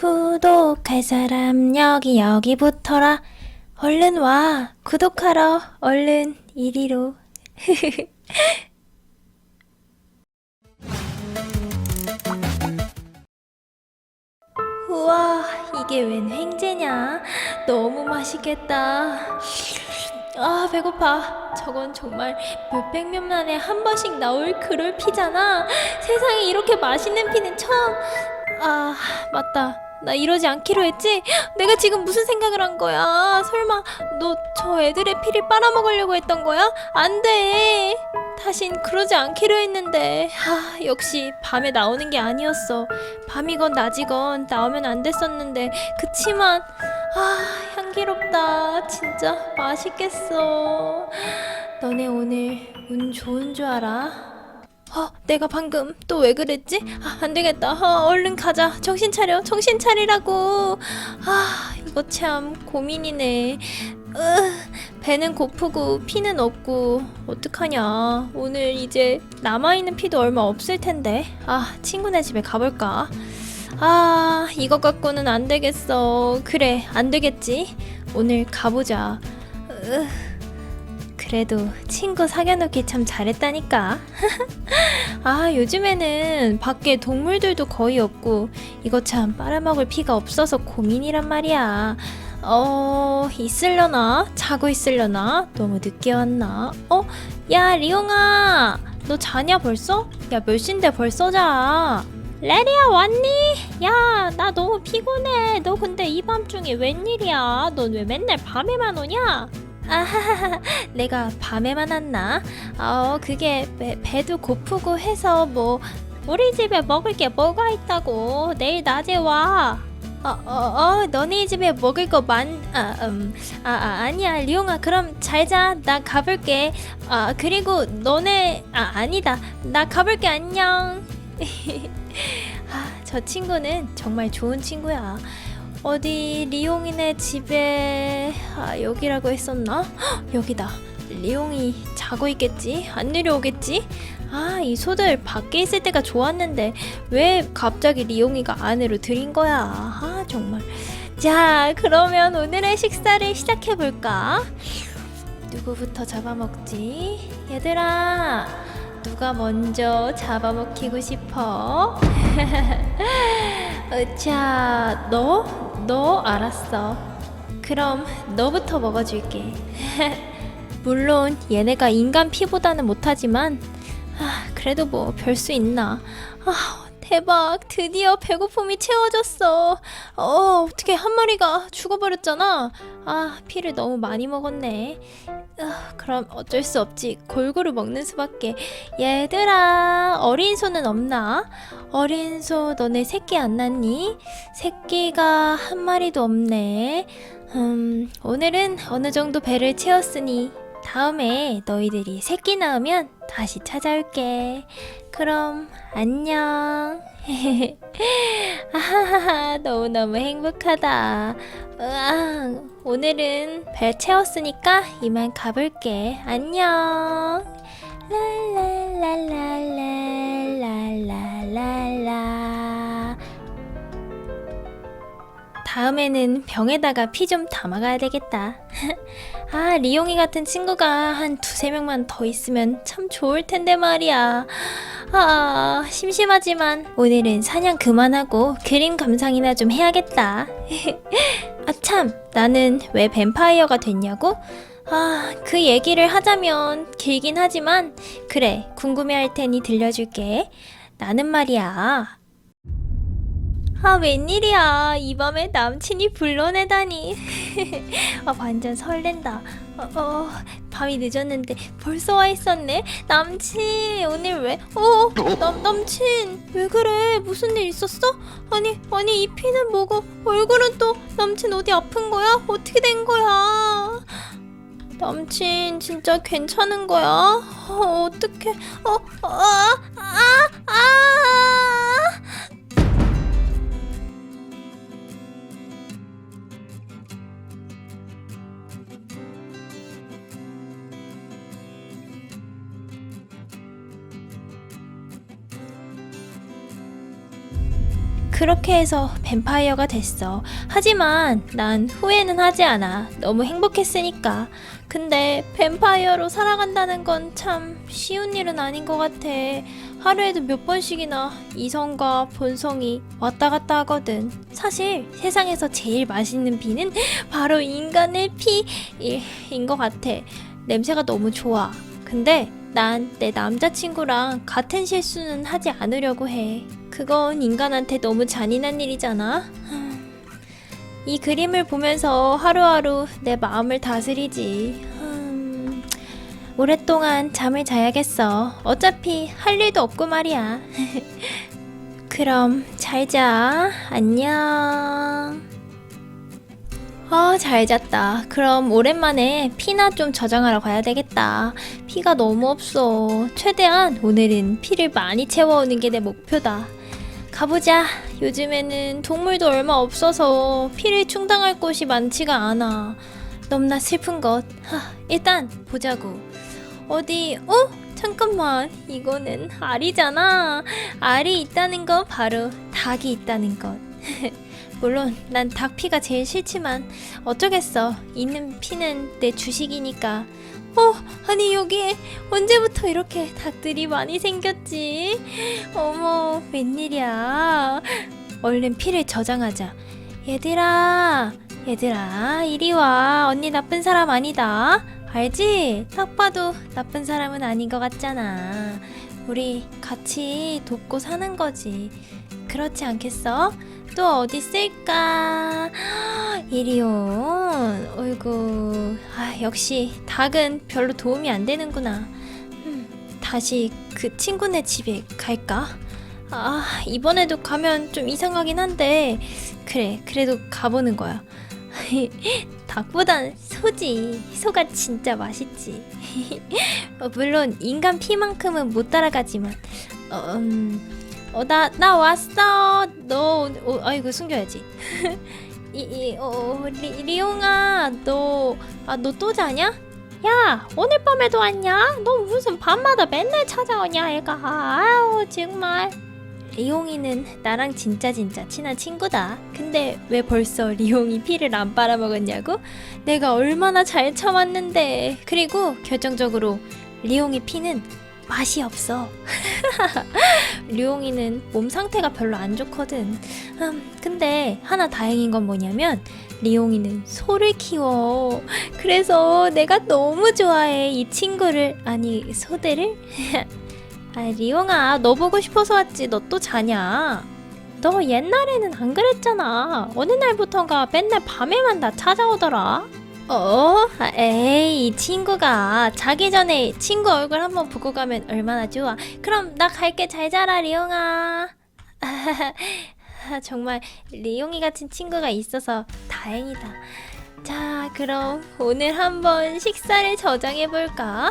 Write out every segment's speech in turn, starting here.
구독할 사람 여기 여기 붙어라. 얼른 와. 구독하러 얼른 이리로. 우와 이게 웬 횡재냐? 너무 맛있겠다. 아 배고파. 저건 정말 몇백 년 만에 한 번씩 나올 그럴 피잖아. 세상에 이렇게 맛있는 피는 처음. 아 맞다 나 이러지 않기로 했지? 내가 지금 무슨 생각을 한 거야? 설마 너 저 애들의 피를 빨아먹으려고 했던 거야? 안 돼. 다신 그러지 않기로 했는데. 하 역시 밤에 나오는 게 아니었어. 밤이건 낮이건 나오면 안 됐었는데. 그치만 아 향기롭다. 진짜 맛있겠어. 너네 오늘 운 좋은 줄 알아? 어, 내가 방금 또 왜 그랬지? 아, 안 되겠다. 어, 얼른 가자. 정신 차려. 정신 차리라고. 아, 이거 참 고민이네. 으, 배는 고프고 피는 없고 어떡하냐. 오늘 이제 남아있는 피도 얼마 없을 텐데. 아, 친구네 집에 가볼까? 아, 이것 갖고는 안 되겠어. 그래, 안 되겠지. 오늘 가보자. 으, 그래도 친구 사귀어놓기 참 잘했다니까. 아, 요즘에는 밖에 동물들도 거의 없고, 이거 참 빨아먹을 피가 없어서 고민이란 말이야. 어, 있으려나? 자고 있으려나? 너무 늦게 왔나? 어? 야, 리용아! 너 자냐 벌써? 야, 몇 시인데 벌써 자? 레리야, 왔니? 야, 나 너무 피곤해. 너 근데 이 밤중에 웬일이야? 넌 왜 맨날 밤에만 오냐? 아하하하, 내가 밤에만 왔나? 어, 그게 배, 배도 고프고 해서 뭐 우리 집에 먹을 게 뭐가 있다고 내일 낮에 와. 어, 어, 어, 너네 집에 먹을 거 많, 아, 음, 아, 아, 아니야, 리용아, 그럼 잘 자. 나 가볼게. 아, 그리고 너네, 아, 아니다. 나 가볼게, 안녕. 아, 저 친구는 정말 좋은 친구야. 어디 리용이네 집에 아 여기라고 했었나? 헉, 여기다 리용이 자고 있겠지? 안 내려오겠지? 아 이 소들 밖에 있을 때가 좋았는데 왜 갑자기 리용이가 안으로 들인 거야 아 정말 자 그러면 오늘의 식사를 시작해 볼까? 누구부터 잡아먹지? 얘들아 누가 먼저 잡아먹히고 싶어? 어, 자, 너? 너 알았어. 그럼 너부터 먹어줄게. 물론 얘네가 인간 피보다는 못하지만 아, 그래도 뭐 별 수 있나. 아, 대박. 드디어 배고픔이 채워졌어. 어, 어떻게 한 마리가 죽어버렸잖아. 아, 피를 너무 많이 먹었네. 아, 그럼 어쩔 수 없지. 골고루 먹는 수밖에. 얘들아, 어린 소는 없나? 어린 소 너네 새끼 안 낳니? 새끼가 한 마리도 없네. 음, 오늘은 어느 정도 배를 채웠으니 다음에 너희들이 새끼 낳으면 다시 찾아올게. 그럼 안녕. 아하하하 너무너무 행복하다. 으아, 오늘은 배 채웠으니까 이만 가볼게. 안녕. 랄랄랄랄랄랄랄라 다음에는 병에다가 피 좀 담아가야 되겠다. 아, 리용이 같은 친구가 한 두세 명만 더 있으면 참 좋을 텐데 말이야. 아, 심심하지만 오늘은 사냥 그만하고 그림 감상이나 좀 해야겠다. 아, 참, 나는 왜 뱀파이어가 됐냐고? 아, 그 얘기를 하자면 길긴 하지만, 그래, 궁금해 할 테니 들려줄게. 나는 말이야. 아, 웬일이야. 이 밤에 남친이 불러내다니. 아, 완전 설렌다. 어, 어, 밤이 늦었는데 벌써 와 있었네. 남친, 오늘 왜? 어, 남, 남친, 왜 그래? 무슨 일 있었어? 아니, 아니, 이 피는 뭐고? 얼굴은 또 남친 어디 아픈 거야? 어떻게 된 거야? 남친 진짜 괜찮은 거야? 어, 어떡해? 어, 아, 아, 아! 그렇게 해서 뱀파이어가 됐어. 하지만 난 후회는 하지 않아. 너무 행복했으니까. 근데 뱀파이어로 살아간다는 건 참 쉬운 일은 아닌 것 같아. 하루에도 몇 번씩이나 이성과 본성이 왔다 갔다 하거든. 사실 세상에서 제일 맛있는 피는 바로 인간의 피인 것 같아. 냄새가 너무 좋아. 근데 난 내 남자친구랑 같은 실수는 하지 않으려고 해. 그건 인간한테 너무 잔인한 일이잖아. 이 그림을 보면서 하루하루 내 마음을 다스리지. 음, 오랫동안 잠을 자야겠어. 어차피 할 일도 없고 말이야. 그럼 잘 자. 안녕. 아, 잘 잤다. 그럼 오랜만에 피나 좀 저장하러 가야 되겠다. 피가 너무 없어. 최대한 오늘은 피를 많이 채워오는 게 내 목표다. 가보자. 요즘에는 동물도 얼마 없어서 피를 충당할 곳이 많지가 않아. 너무나 슬픈 것. 하, 일단 보자고. 어디, 어? 잠깐만. 이거는 알이잖아. 알이 있다는 건 바로 닭이 있다는 것. 물론 난 닭 피가 제일 싫지만 어쩌겠어. 있는 피는 내 주식이니까. 어, 아니 여기에 언제부터 이렇게 닭들이 많이 생겼지? 어머, 웬일이야. 얼른 피를 저장하자. 얘들아, 얘들아, 이리 와. 언니 나쁜 사람 아니다. 알지? 딱 봐도 나쁜 사람은 아닌 것 같잖아. 우리 같이 돕고 사는 거지. 그렇지 않겠어? 또 어디 있을까? 이리온. 어이구. 아, 역시 닭은 별로 도움이 안 되는구나. 음, 다시 그 친구네 집에 갈까? 아, 이번에도 가면 좀 이상하긴 한데. 그래, 그래도 가보는 거야. 닭보단 소지. 소가 진짜 맛있지. 어, 물론 인간 피만큼은 못 따라가지만. 어, 음, 어, 나, 나 왔어. 너, 어, 아이고, 숨겨야지. 이, 이, 어, 어, 리, 리용아, 너, 아, 너 또 자냐? 야, 오늘 밤에도 왔냐? 너 무슨 밤마다 맨날 찾아오냐, 애가. 아유, 정말. 리용이는 나랑 진짜 진짜 친한 친구다. 근데 왜 벌써 리용이 피를 안 빨아먹었냐고? 내가 얼마나 잘 참았는데. 그리고 결정적으로 리용이 피는 맛이 없어. 류용이는 몸 상태가 별로 안 좋거든. 음, 근데 하나 다행인 건 뭐냐면 리용이는 소를 키워. 그래서 내가 너무 좋아해 이 친구를 아니 소들을. 아 리용아 너 보고 싶어서 왔지 너 또 자냐? 너 옛날에는 안 그랬잖아. 어느 날부턴가 맨날 밤에만 나 찾아오더라. 어? 아, 에이, 이 친구가 자기 전에 친구 얼굴 한번 보고 가면 얼마나 좋아. 그럼 나 갈게 잘 자라, 리용아. 아, 정말 리용이 같은 친구가 있어서 다행이다. 자, 그럼 오늘 한번 식사를 저장해 볼까?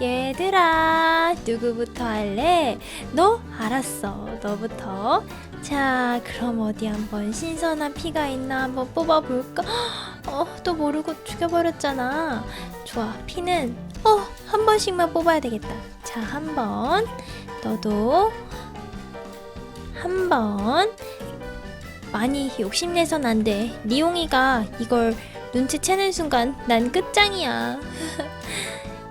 얘들아, 누구부터 할래? 너? 알았어. 너부터. 자, 그럼 어디 한번 신선한 피가 있나 한번 뽑아볼까? 어, 또 모르고 죽여버렸잖아. 좋아, 피는 어, 한 번씩만 뽑아야 되겠다. 자, 한 번. 너도 한 번. 많이 욕심내선 안 돼. 리용이가 이걸 눈치채는 순간 난 끝장이야.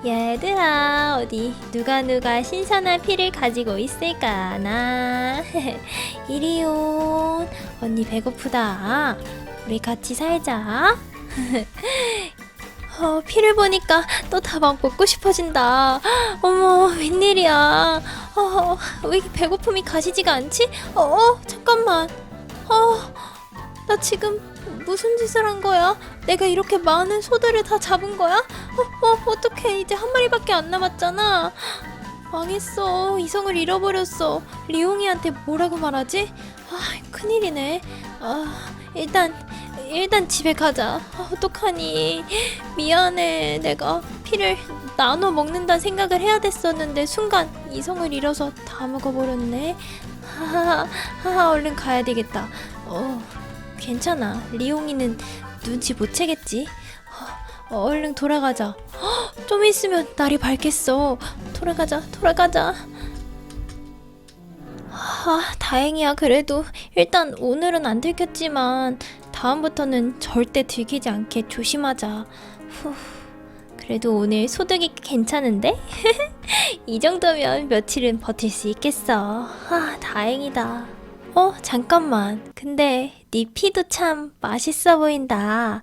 얘들아 어디 누가 누가 신선한 피를 가지고 있을까 나? 이리온. 언니 배고프다. 우리 같이 살자. 어, 피를 보니까 또다막 먹고 싶어진다. 어머 웬일이야? 어, 왜 배고픔이 가시지가 않지? 어, 어 잠깐만. 어 나 지금 무슨 짓을 한 거야? 내가 이렇게 많은 소들을 다 잡은 거야? 어, 어, 어떡해. 이제 한 마리밖에 안 남았잖아. 망했어. 이성을 잃어버렸어. 리용이한테 뭐라고 말하지? 아, 큰일이네. 아, 일단, 일단 집에 가자. 아, 어떡하니. 미안해. 내가 피를 나눠 먹는다는 생각을 해야 됐었는데, 순간 이성을 잃어서 다 먹어버렸네. 하하, 하하, 얼른 가야 되겠다. 어, 괜찮아. 리용이는 눈치 못 채겠지. 어, 얼른 돌아가자. 헉, 좀 있으면 날이 밝겠어. 돌아가자, 돌아가자. 하, 아, 다행이야. 그래도 일단 오늘은 안 들켰지만 다음부터는 절대 들키지 않게 조심하자. 후. 그래도 오늘 소득이 괜찮은데? 이 정도면 며칠은 버틸 수 있겠어. 아, 다행이다. 어, 잠깐만. 근데 네 피도 참 맛있어 보인다.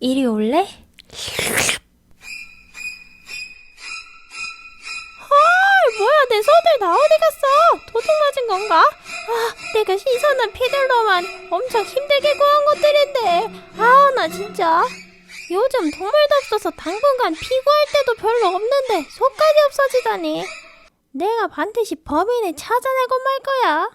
이리 올래? 뭐야 내 손들 다 어디 갔어? 도둑 맞은 건가? 아 내가 신선한 피들로만 엄청 힘들게 구한 것들인데 아 나 진짜 요즘 동물도 없어서 당분간 피구할 때도 별로 없는데 속까지 없어지다니 내가 반드시 범인을 찾아내고 말 거야